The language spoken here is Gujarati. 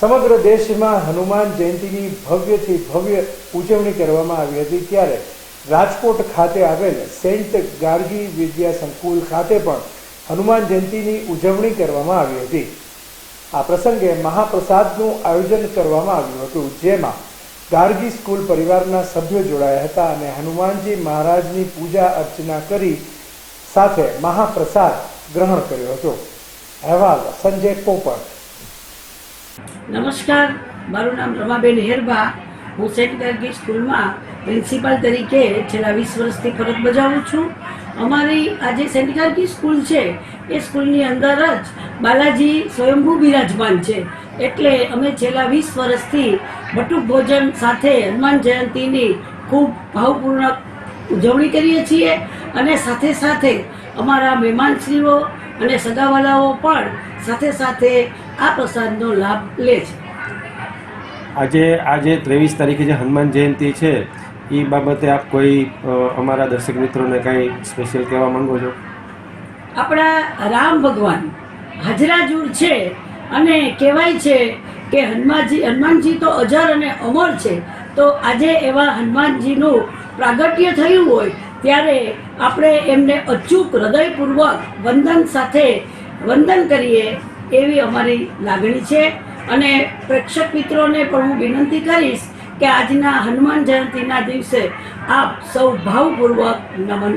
સમગ્ર દેશમાં હનુમાન જયંતીની ભવ્યથી ભવ્ય ઉજવણી કરવામાં આવી હતી ત્યારે રાજકોટ ખાતે આવેલ સેન્ટ ગાર્ગી વિદ્યા સંકુલ ખાતે પણ હનુમાન જયંતીની ઉજવણી કરવામાં આવી હતી. આ પ્રસંગે મહાપ્રસાદનું આયોજન કરવામાં આવ્યું હતું, જેમાં ગાર્ગી સ્કૂલ પરિવારના સભ્યો જોડાયા હતા અને હનુમાનજી મહારાજની પૂજા અર્ચના કરી સાથે મહાપ્રસાદ ગ્રહણ કર્યો હતો. અહેવાલ સંજય પોપટ નમસ્કાર. મારું નામ રમાબેન હેરબા. હું સેન્ટ ગાર્ગી સ્કૂલમાં પ્રિન્સિપાલ તરીકે છેલ્લા વીસ વર્ષથી ફરજ બજાવું છું. અમારી આ જે સેન્ટ ગાર્ગી સ્કૂલ છે, એ સ્કૂલની અંદર જ બાલાજી સ્વયંભૂ બિરાજમાન છે. એટલે અમે છેલ્લા વીસ વર્ષથી બટુક ભોજન સાથે હનુમાન જયંતીની ખૂબ ભાવપૂર્ણ ઉજવણી કરીએ છીએ. અને સાથે સાથે અમારા મહેમાનશ્રીઓ અને સગાવાલાઓ પણ સાથે સાથે આ પ્રસાદનો લાભ લે છે. આજે આજે ત્રેવીસ તારીખે જે હનુમાન જયંતિ છે એ બાબતે આપ કોઈ અમારા દર્શક મિત્રોને કાંઈ સ્પેશિયલ કહેવા માંગો છો? આપણા રામ ભગવાન હાજરાજૂર છે અને કહેવાય છે કે હનુમાનજી હનુમાનજી તો અજર અને અમર છે તો આજે એવા હનુમાનજીનું પ્રાગટ્ય થયું હોય ત્યારે આપણે એમને અચૂક હૃદયપૂર્વક વંદન સાથે વંદન કરીએ એવી અમારી લાગણી છે. અને પ્રેક્ષક મિત્રોને પણ હું વિનંતી કરીશ કે આજના હનુમાન જયંતિના દિવસે આપ સૌ ભાવપૂર્વક નમન